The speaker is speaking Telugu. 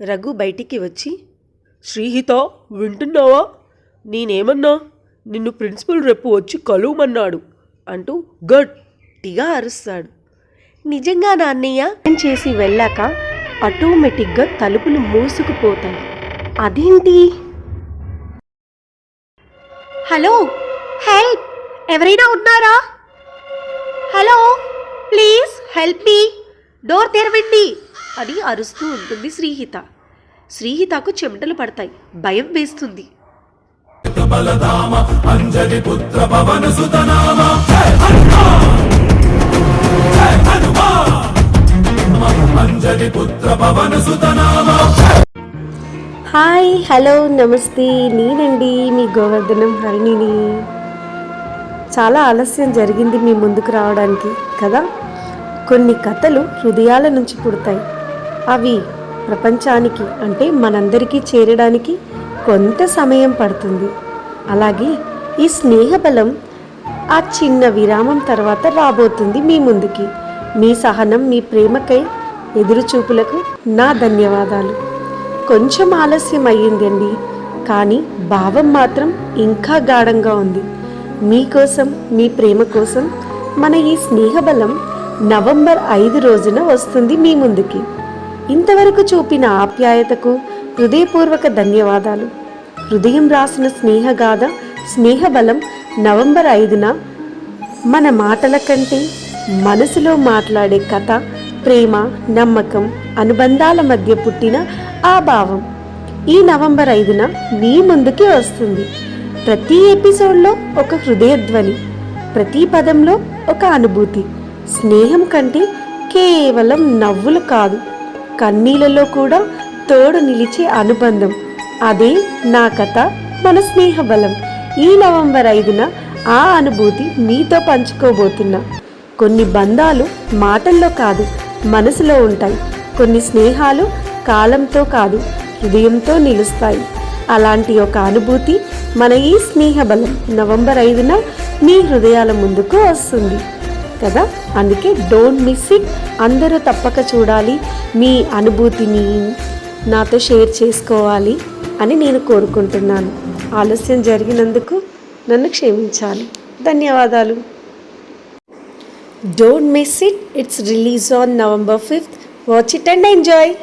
రఘు బయటికి వచ్చి శ్రీహిత వింటున్నావా? నేనేమన్నా? నిన్ను ప్రిన్సిపల్ రేపు వచ్చి కలువమన్నాడు అంటూ గట్టిగా అరుస్తాడు. నిజంగా నాన్నయ్య? చేసి వెళ్ళాక ఆటోమేటిక్గా తలుపులు మూసుకుపోతాయి. అదేంటి? Hello help! ఎవరైనా ఉన్నారా? Hello please help me. Door తెరవండి. అని అరుస్తూ ఉంటుంది శ్రీహిత. శ్రీహితకు చెమటలు పడతాయి. భయం వేస్తుంది. హాయ్ హలో నమస్తే. నేనండి మీ గోవర్ధనం హరిణిని. చాలా ఆలస్యం జరిగింది మీ ముందుకు రావడానికి కదా? కొన్ని కథలు హృదయాల నుంచి పుడతాయి. అవి ప్రపంచానికి అంటే మనందరికీ చేరడానికి కొంత సమయం పడుతుంది. అలాగే ఈ స్నేహబలం ఆ చిన్న విరామం తర్వాత రాబోతుంది మీ ముందుకి. మీ సహనం మీ ప్రేమకై ఎదురుచూపులకు నా ధన్యవాదాలు. కొంచెం ఆలస్యం అయ్యిందండి కానీ భావం మాత్రం ఇంకా గాఢంగా ఉంది. మీకోసం మీ ప్రేమ కోసం మన ఈ స్నేహబలం నవంబర్ ఐదు రోజున వస్తుంది మీ ముందుకి. ఇంతవరకు చూపిన ఆప్యాయతకు హృదయపూర్వక ధన్యవాదాలు. హృదయం రాసిన స్నేహగాథ స్నేహబలం నవంబర్ ఐదున మన మాటల కంటే మనసులో మాట్లాడే కథ ప్రేమ నమ్మకం అనుబంధాల మధ్య పుట్టిన ఆ భావం ఈ నవంబర్ ఐదున మీ ముందుకి వస్తుంది. ప్రతి ఎపిసోడ్లో ఒక హృదయధ్వని ప్రతి పదంలో ఒక అనుభూతి. స్నేహం కంటే కేవలం నవ్వులు కాదు. కన్నీళ్ళలో కూడా తోడు నిలిచే అనుబంధం. అదే నా కథ మన స్నేహ బలం ఈ నవంబర్ ఐదున ఆ అనుభూతి మీతో పంచుకోబోతున్నా. కొన్ని బంధాలు మాటల్లో కాదు మనసులో ఉంటాయి. కొన్ని స్నేహాలు కాలంతో కాదు హృదయంతో నిలుస్తాయి. అలాంటి ఒక అనుభూతి మన ఈ స్నేహ బలం నవంబర్ ఐదున మీ హృదయాల ముందుకు వస్తుంది. కదా? అందుకే డోంట్ మిస్ ఇట్. అందరూ తప్పక చూడాలి. మీ అనుభూతిని నాతో షేర్ చేసుకోవాలి అని నేను కోరుకుంటున్నాను. ఆలస్యం జరిగినందుకు నన్ను క్షమించాలి. ధన్యవాదాలు. Don't miss it. It's release on November fifth. Watch it and enjoy.